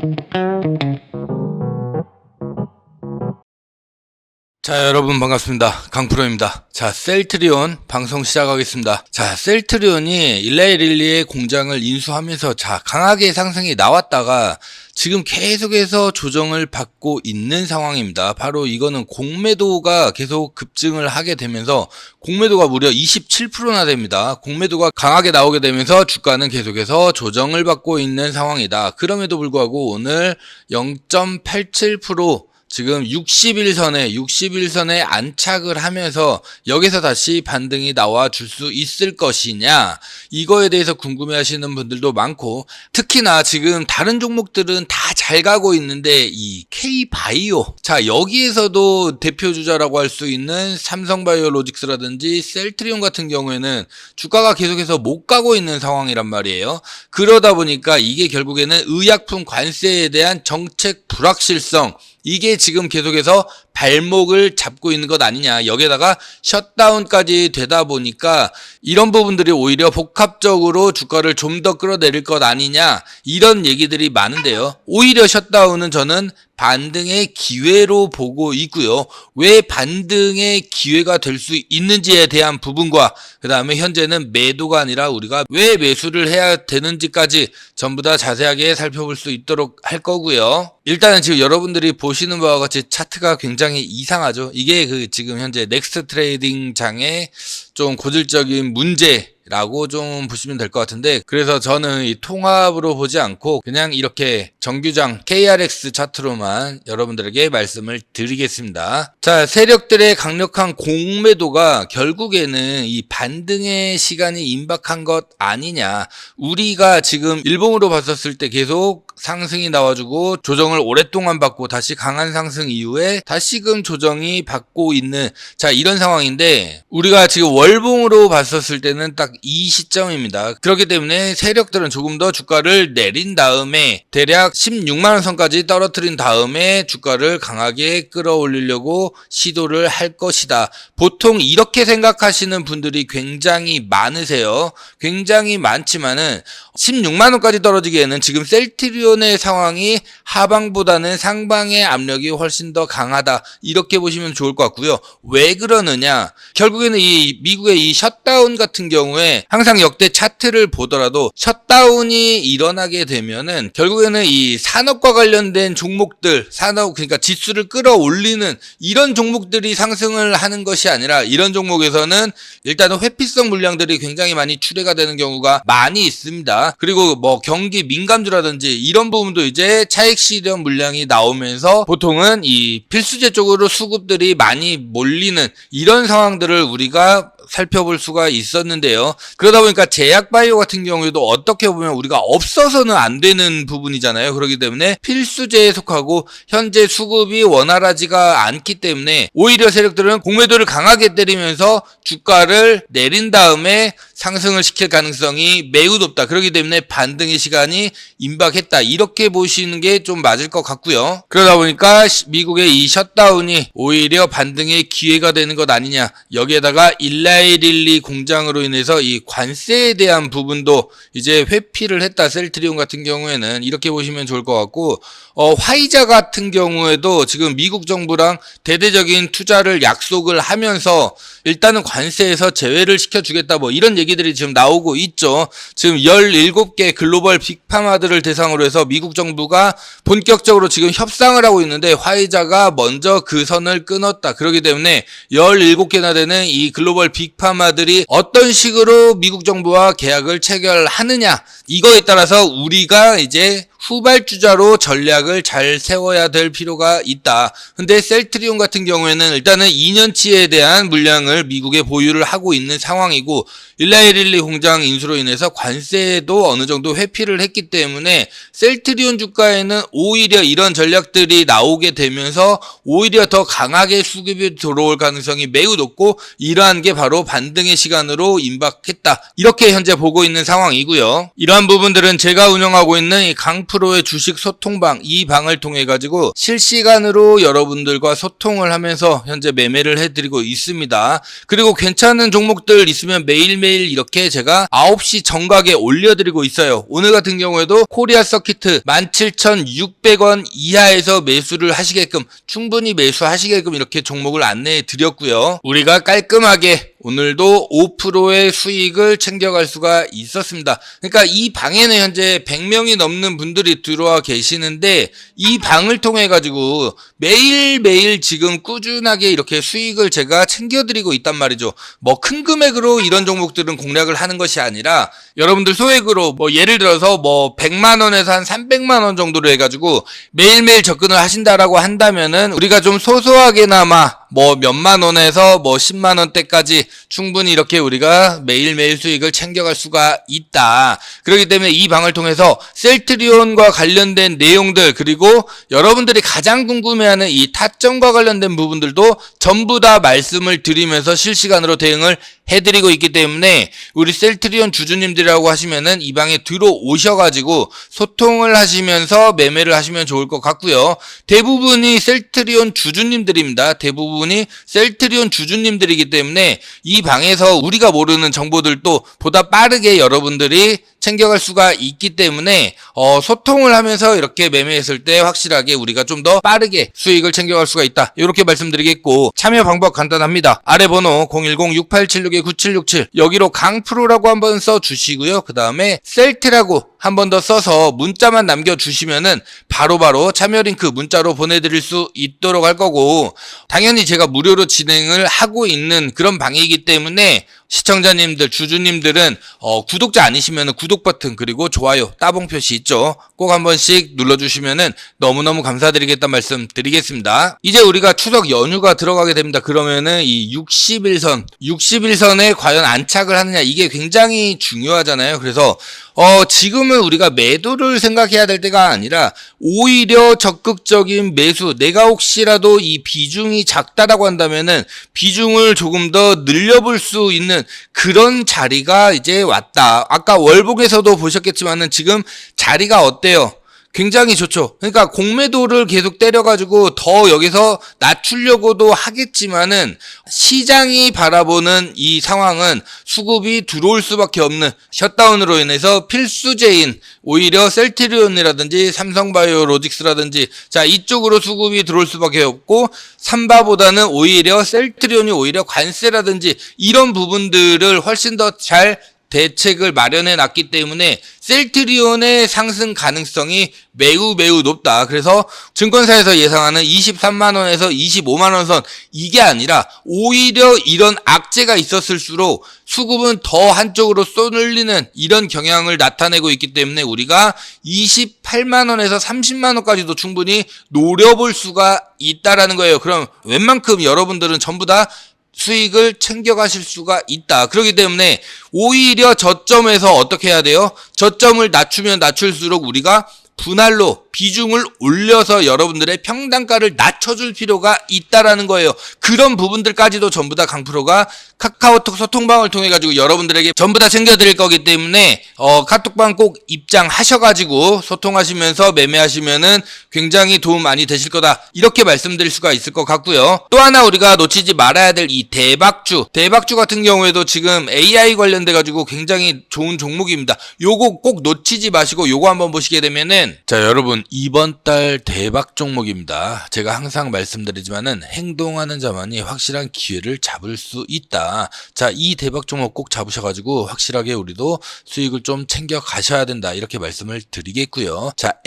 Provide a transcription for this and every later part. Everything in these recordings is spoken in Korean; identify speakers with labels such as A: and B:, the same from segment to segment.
A: Thank you. 자 여러분 반갑습니다. 강프로입니다. 자 셀트리온 방송 시작하겠습니다. 자 셀트리온이 일라이 릴리의 공장을 인수하면서 자 강하게 상승이 나왔다가 지금 계속해서 조정을 받고 있는 상황입니다. 바로 이거는 공매도가 계속 급증을 하게 되면서 공매도가 무려 27%나 됩니다. 공매도가 강하게 나오게 되면서 주가는 계속해서 조정을 받고 있는 상황이다. 그럼에도 불구하고 오늘 0.87% 지금 60일선에 60일선에 안착을 하면서 여기서 다시 반등이 나와 줄 수 있을 것이냐? 이거에 대해서 궁금해 하시는 분들도 많고 특히나 지금 다른 종목들은 다 잘 가고 있는데 이 K바이오. 자 여기에서도 대표 주자라고 할 수 있는 삼성바이오로직스라든지 셀트리온 같은 경우에는 주가가 계속해서 못 가고 있는 상황이란 말이에요. 그러다 보니까 이게 결국에는 의약품 관세에 대한 정책 불확실성. 이게 지금 계속해서 발목을 잡고 있는 것 아니냐. 여기에다가 셧다운까지 되다 보니까 이런 부분들이 오히려 복합적으로 주가를 좀 더 끌어내릴 것 아니냐. 이런 얘기들이 많은데요. 오히려 셧다운은 저는 반등의 기회로 보고 있고요. 왜 반등의 기회가 될 수 있는지에 대한 부분과 그 다음에 현재는 매도가 아니라 우리가 왜 매수를 해야 되는지까지 전부 다 자세하게 살펴볼 수 있도록 할 거고요. 일단은 지금 여러분들이 보시는 바와 같이 차트가 굉장히 이상하죠. 이게 그 지금 현재 넥스트 트레이딩 장의 좀 고질적인 문제 라고 좀 보시면 될 것 같은데 그래서 저는 이 통합으로 보지 않고 그냥 이렇게 정규장 KRX 차트로만 여러분들에게 말씀을 드리겠습니다. 자, 세력들의 강력한 공매도가 결국에는 이 반등의 시간이 임박한 것 아니냐. 우리가 지금 일봉으로 봤었을 때 계속 상승이 나와주고 조정을 오랫동안 받고 다시 강한 상승 이후에 다시금 조정이 받고 있는 자 이런 상황인데 우리가 지금 월봉으로 봤었을 때는 딱이 시점입니다. 그렇기 때문에 세력들은 조금 더 주가를 내린 다음에 대략 16만원 선까지 떨어뜨린 다음에 주가를 강하게 끌어올리려고 시도를 할 것이다. 보통 이렇게 생각하시는 분들이 굉장히 많으세요. 굉장히 많지만은 16만원까지 떨어지기에는 지금 셀트리온의 상황이 하방보다는 상방의 압력이 훨씬 더 강하다. 이렇게 보시면 좋을 것 같고요. 왜 그러느냐? 결국에는 이 미국의 이 셧다운 같은 경우에 항상 역대 차트를 보더라도 셧다운이 일어나게 되면은 결국에는 이 산업과 관련된 종목들, 산업, 그러니까 지수를 끌어올리는 이런 종목들이 상승을 하는 것이 아니라 이런 종목에서는 일단은 회피성 물량들이 굉장히 많이 출회가 되는 경우가 많이 있습니다. 그리고 뭐 경기 민감주라든지 이런 부분도 이제 차익 실현 물량이 나오면서 보통은 이 필수재 쪽으로 수급들이 많이 몰리는 이런 상황들을 우리가 살펴볼 수가 있었는데요. 그러다 보니까 제약바이오 같은 경우에도 어떻게 보면 우리가 없어서는 안 되는 부분이잖아요. 그렇기 때문에 필수재에 속하고 현재 수급이 원활하지가 않기 때문에 오히려 세력들은 공매도를 강하게 때리면서 주가를 내린 다음에 상승을 시킬 가능성이 매우 높다. 그렇기 때문에 반등의 시간이 임박했다. 이렇게 보시는 게 좀 맞을 것 같고요. 그러다 보니까 미국의 이 셧다운이 오히려 반등의 기회가 되는 것 아니냐. 여기에다가 일 라이릴리 공장으로 인해서 이 관세에 대한 부분도 이제 회피를 했다. 셀트리온 같은 경우에는 이렇게 보시면 좋을 것 같고 어, 화이자 같은 경우에도 지금 미국 정부랑 대대적인 투자를 약속을 하면서 일단은 관세에서 제외를 시켜주겠다 뭐 이런 얘기들이 지금 나오고 있죠. 지금 17개 글로벌 빅파마들을 대상으로 해서 미국 정부가 본격적으로 지금 협상을 하고 있는데 화이자가 먼저 그 선을 끊었다. 그렇기 때문에 17개나 되는 이 글로벌 빅 파마들이 어떤 식으로 미국 정부와 계약을 체결하느냐 이거에 따라서 우리가 이제 후발주자로 전략을 잘 세워야 될 필요가 있다. 근데 셀트리온 같은 경우에는 일단은 2년치에 대한 물량을 미국에 보유를 하고 있는 상황이고 일라이릴리 공장 인수로 인해서 관세도 어느 정도 회피를 했기 때문에 셀트리온 주가에는 오히려 이런 전략들이 나오게 되면서 오히려 더 강하게 수급이 들어올 가능성이 매우 높고 이러한 게 바로 반등의 시간으로 임박했다. 이렇게 현재 보고 있는 상황이고요. 이러한 부분들은 제가 운영하고 있는 이강강 프로의 주식 소통방 이 방을 통해 가지고 실시간으로 여러분들과 소통을 하면서 현재 매매를 해드리고 있습니다. 그리고 괜찮은 종목들 있으면 매일매일 이렇게 제가 9시 정각에 올려드리고 있어요. 오늘 같은 경우에도 코리아 서키트 17,600원 이하에서 매수를 하시게끔 충분히 매수하시게끔 이렇게 종목을 안내해 드렸고요. 우리가 깔끔하게 오늘도 5%의 수익을 챙겨갈 수가 있었습니다. 그러니까 이 방에는 현재 100명이 넘는 분들이 들어와 계시는데 이 방을 통해 가지고 매일매일 지금 꾸준하게 이렇게 수익을 제가 챙겨드리고 있단 말이죠. 뭐 큰 금액으로 이런 종목들은 공략을 하는 것이 아니라 여러분들 소액으로 뭐 예를 들어서 뭐 100만 원에서 한 300만 원 정도로 해가지고 매일매일 접근을 하신다라고 한다면은 우리가 좀 소소하게나마 뭐 몇만 원에서 뭐 10만 원대까지 충분히 이렇게 우리가 매일매일 수익을 챙겨갈 수가 있다. 그렇기 때문에 이 방을 통해서 셀트리온과 관련된 내용들 그리고 여러분들이 가장 궁금해하는 이 타점과 관련된 부분들도 전부 다 말씀을 드리면서 실시간으로 대응을 해드리고 있기 때문에 우리 셀트리온 주주님들이라고 하시면은 이 방에 들어오셔가지고 소통을 하시면서 매매를 하시면 좋을 것 같고요. 대부분이 셀트리온 주주님들입니다. 대부분 이 셀트리온 주주님들이기 때문에 이 방에서 우리가 모르는 정보들도 보다 빠르게 여러분들이 챙겨갈 수가 있기 때문에 어, 소통을 하면서 이렇게 매매했을 때 확실하게 우리가 좀 더 빠르게 수익을 챙겨갈 수가 있다. 이렇게 말씀드리겠고 참여 방법 간단합니다. 아래 번호 010-6876-9767 여기로 강프로라고 한번 써주시고요. 그 다음에 셀트라고 한 번 더 써서 문자만 남겨주시면은 바로바로 참여 링크 문자로 보내드릴 수 있도록 할 거고 당연히 제가 무료로 진행을 하고 있는 그런 방이기 때문에 시청자님들, 주주님들은 어, 구독자 아니시면 구독 버튼 그리고 좋아요, 따봉 표시 있죠. 꼭 한 번씩 눌러주시면은 너무너무 감사드리겠다는 말씀 드리겠습니다. 이제 우리가 추석 연휴가 들어가게 됩니다. 그러면은 이 60일선, 60일선에 과연 안착을 하느냐 이게 굉장히 중요하잖아요. 그래서 어, 지금은 우리가 매도를 생각해야 될 때가 아니라 오히려 적극적인 매수, 내가 혹시라도 이 비중이 작다라고 한다면은 비중을 조금 더 늘려볼 수 있는 그런 자리가 이제 왔다. 아까 월 복에서도 보셨겠지만은 지금 자리가 어때요? 굉장히 좋죠. 그러니까 공매도를 계속 때려가지고 더 여기서 낮추려고도 하겠지만은 시장이 바라보는 이 상황은 수급이 들어올 수밖에 없는 셧다운으로 인해서 필수제인 오히려 셀트리온이라든지 삼성바이오로직스라든지 자 이쪽으로 수급이 들어올 수밖에 없고 삼바보다는 오히려 셀트리온이 오히려 관세라든지 이런 부분들을 훨씬 더 잘 대책을 마련해 놨기 때문에 셀트리온의 상승 가능성이 매우 매우 높다. 그래서 증권사에서 예상하는 23만 원에서 25만 원 선 이게 아니라 오히려 이런 악재가 있었을수록 수급은 더 한쪽으로 쏠리는 이런 경향을 나타내고 있기 때문에 우리가 28만 원에서 30만 원까지도 충분히 노려볼 수가 있다라는 거예요. 그럼 웬만큼 여러분들은 전부 다 수익을 챙겨가실 수가 있다. 그렇기 때문에 오히려 저점에서 어떻게 해야 돼요? 저점을 낮추면 낮출수록 우리가 분할로 비중을 올려서 여러분들의 평단가를 낮춰줄 필요가 있다라는 거예요. 그런 부분들까지도 전부 다 강프로가 카카오톡 소통방을 통해 가지고 여러분들에게 전부 다 챙겨드릴 거기 때문에 어, 카톡방 꼭 입장하셔가지고 소통하시면서 매매하시면은 굉장히 도움 많이 되실 거다 이렇게 말씀드릴 수가 있을 것 같고요. 또 하나 우리가 놓치지 말아야 될 이 대박주 대박주 같은 경우에도 지금 AI 관련돼 가지고 굉장히 좋은 종목입니다. 요거 꼭 놓치지 마시고 요거 한번 보시게 되면은 자 여러분 이번 달 대박 종목입니다. 제가 항상 말씀드리지만은 행동하는 자만이 확실한 기회를 잡을 수 있다. 자, 이 대박 종목 꼭 잡으셔가지고 확실하게 우리도 수익을 좀 챙겨 가셔야 된다. 이렇게 말씀을 드리겠고요. 자,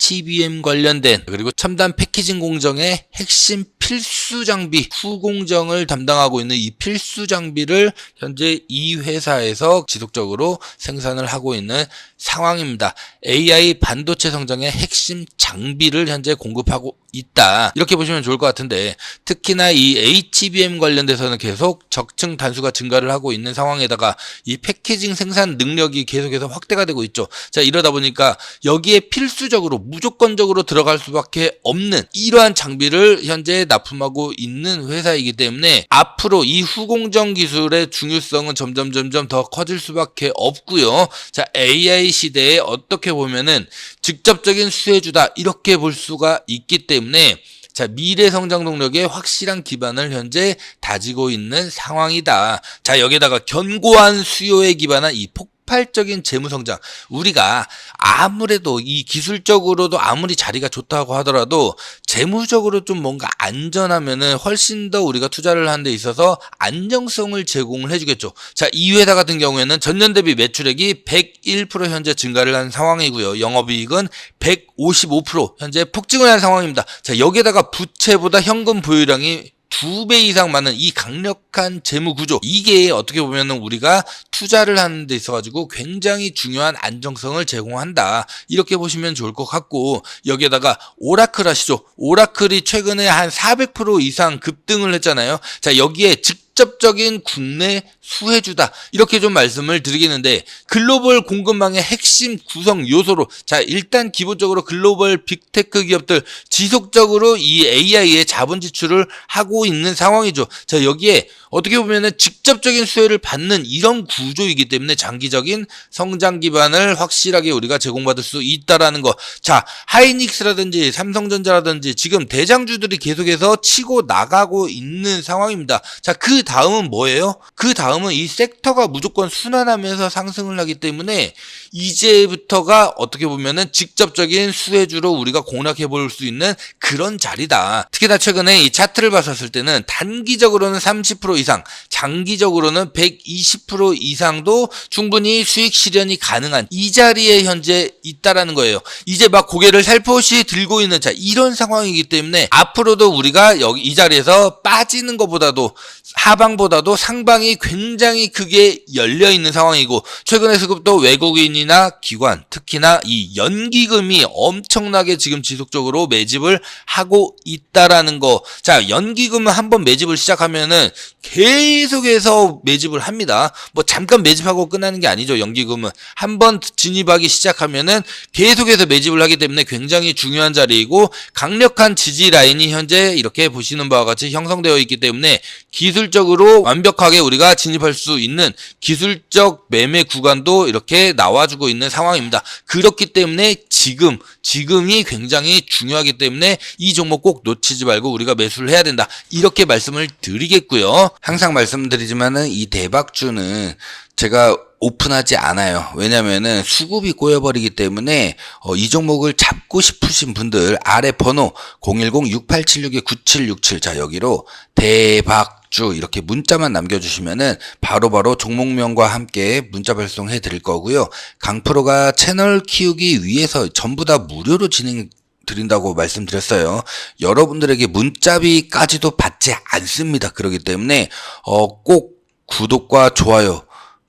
A: HBM 관련된 그리고 첨단 패키징 공정의 핵심 필수 장비 후공정을 담당하고 있는 이 필수 장비를 현재 이 회사에서 지속적으로 생산을 하고 있는 상황입니다. AI 반도체 성장의 핵심 장비를 현재 공급하고 있다. 이렇게 보시면 좋을 것 같은데 특히나 이 HBM 관련돼서는 계속 적층 단수가 증가를 하고 있는 상황에다가 이 패키징 생산 능력이 계속해서 확대가 되고 있죠. 자, 이러다 보니까 여기에 필수적으로 무조건적으로 들어갈 수밖에 없는 이러한 장비를 현재 납품하고 있는 회사이기 때문에 앞으로 이 후공정 기술의 중요성은 점점 점점 더 커질 수밖에 없고요. 자, AI 시대에 어떻게 보면은 직접적인 수혜주다 이렇게 볼 수가 있기 때문에 자, 미래 성장 동력에 확실한 기반을 현재 다지고 있는 상황이다. 자, 여기다가 견고한 수요에 기반한 이 폭 발적인 재무 성장. 우리가 아무래도 이 기술적으로도 아무리 자리가 좋다고 하더라도 재무적으로 좀 뭔가 안전하면은 훨씬 더 우리가 투자를 하는 데 있어서 안정성을 제공을 해주겠죠. 자, 이 회사 같은 경우에는 전년 대비 매출액이 101% 현재 증가를 한 상황이고요. 영업이익은 155% 현재 폭증을 한 상황입니다. 자, 여기에다가 부채보다 현금 보유량이 두 배 이상 많은 이 강력한 재무 구조 이게 어떻게 보면은 우리가 투자를 하는 데 있어 가지고 굉장히 중요한 안정성을 제공한다. 이렇게 보시면 좋을 것 같고 여기에다가 오라클 아시죠. 오라클이 최근에 한 400% 이상 급등을 했잖아요. 자 여기에 직접적인 국내 수혜주다 이렇게 좀 말씀을 드리겠는데 글로벌 공급망의 핵심 구성 요소로 자 일단 기본적으로 글로벌 빅테크 기업들 지속적으로 이 AI에 자본 지출을 하고 있는 상황이죠. 자 여기에 어떻게 보면은 직접적인 수혜를 받는 이런 구조이기 때문에 장기적인 성장 기반을 확실하게 우리가 제공받을 수 있다라는 거. 자 하이닉스라든지 삼성전자라든지 지금 대장주들이 계속해서 치고 나가고 있는 상황입니다. 자 그 다음은 뭐예요? 그 다음은 이 섹터가 무조건 순환하면서 상승을 하기 때문에 이제부터가 어떻게 보면은 직접적인 수혜주로 우리가 공략해 볼 수 있는 그런 자리다. 특히나 최근에 이 차트를 봤었을 때는 단기적으로는 30% 이상, 장기적으로는 120% 이상도 충분히 수익 실현이 가능한 이 자리에 현재 있다라는 거예요. 이제 막 고개를 살포시 들고 있는 자 이런 상황이기 때문에 앞으로도 우리가 여기 이 자리에서 빠지는 것보다도 하 방보다도 상방이 굉장히 크게 열려 있는 상황이고 최근에 수급도 외국인이나 기관 특히나 이 연기금이 엄청나게 지금 지속적으로 매집을 하고 있다라는 거. 자, 연기금은 한번 매집을 시작하면은 계속해서 매집을 합니다. 뭐 잠깐 매집하고 끝나는 게 아니죠. 연기금은 한 번 진입하기 시작하면은 계속해서 매집을 하기 때문에 굉장히 중요한 자리이고 강력한 지지 라인이 현재 이렇게 보시는 바와 같이 형성되어 있기 때문에 기술적 으로 완벽하게 우리가 진입할 수 있는 기술적 매매 구간도 이렇게 나와주고 있는 상황입니다. 그렇기 때문에 지금 지금이 굉장히 중요하기 때문에 이 종목 꼭 놓치지 말고 우리가 매수를 해야 된다. 이렇게 말씀을 드리겠고요. 항상 말씀드리지만은 이 대박주는 제가 오픈하지 않아요. 왜냐면은 수급이 꼬여버리기 때문에 어, 이 종목을 잡고 싶으신 분들 아래 번호 010-6876-9767 자 여기로 대박주 이렇게 문자만 남겨주시면은 바로바로 종목명과 함께 문자 발송해 드릴 거고요. 강프로가 채널 키우기 위해서 전부 다 무료로 진행 드린다고 말씀드렸어요. 여러분들에게 문자비까지도 받지 않습니다. 그렇기 때문에 어, 꼭 구독과 좋아요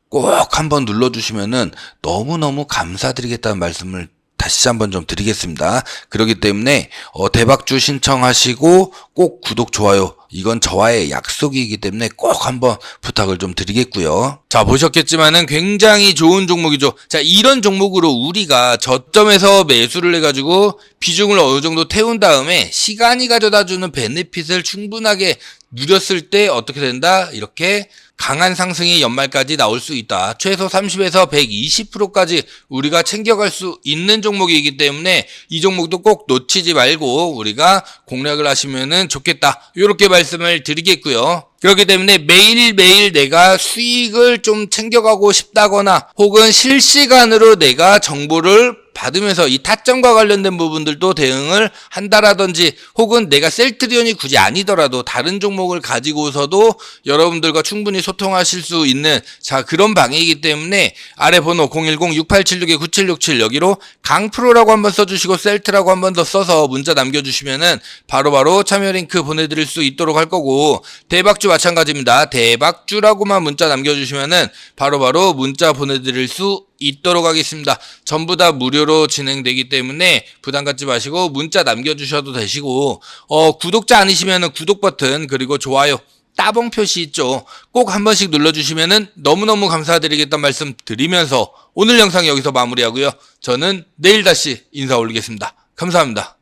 A: 꼭 한번 눌러주시면은 너무너무 감사드리겠다는 말씀을 다시 한번 좀 드리겠습니다. 그렇기 때문에 어, 대박주 신청하시고 꼭 구독 좋아요 이건 저와의 약속이기 때문에 꼭 한번 부탁을 좀 드리겠고요. 자 보셨겠지만은 굉장히 좋은 종목이죠. 자 이런 종목으로 우리가 저점에서 매수를 해가지고 비중을 어느 정도 태운 다음에 시간이 가져다주는 베네핏을 충분하게 누렸을 때 어떻게 된다 이렇게 강한 상승이 연말까지 나올 수 있다. 최소 30에서 120%까지 우리가 챙겨갈 수 있는 종목이기 때문에 이 종목도 꼭 놓치지 말고 우리가 공략을 하시면은 좋겠다. 이렇게 말씀을 드리겠고요. 그렇기 때문에 매일매일 내가 수익을 좀 챙겨가고 싶다거나 혹은 실시간으로 내가 정보를 받으면서 이 타점과 관련된 부분들도 대응을 한다라든지 혹은 내가 셀트리온이 굳이 아니더라도 다른 종목을 가지고서도 여러분들과 충분히 소통하실 수 있는 자 그런 방이기 때문에 아래 번호 010-6876-9767 여기로 강프로라고 한번 써주시고 셀트라고 한번 더 써서 문자 남겨주시면은 바로바로 참여 링크 보내드릴 수 있도록 할 거고 대박주 마찬가지입니다. 대박주라고만 문자 남겨주시면은 바로바로 문자 보내드릴 수 있도록 하겠습니다. 전부 다 무료로 진행되기 때문에 부담 갖지 마시고 문자 남겨주셔도 되시고 어, 구독자 아니시면 구독 버튼 그리고 좋아요 따봉 표시 있죠. 꼭 한 번씩 눌러주시면 너무너무 감사드리겠다는 말씀 드리면서 오늘 영상 여기서 마무리하고요. 저는 내일 다시 인사 올리겠습니다. 감사합니다.